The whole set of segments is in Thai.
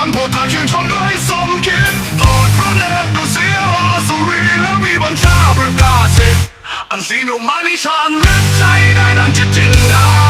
อนพวกเธอชื่นชมด้วยสมคิดโปรดพระเดชก็เสียอาสุรีและมีบัญชาประกาศสิอันสีนุมานิชานเลือดใจได้ดังจิตจินดา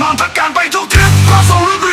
นอนประการไปทุกทิศเพราะส่ง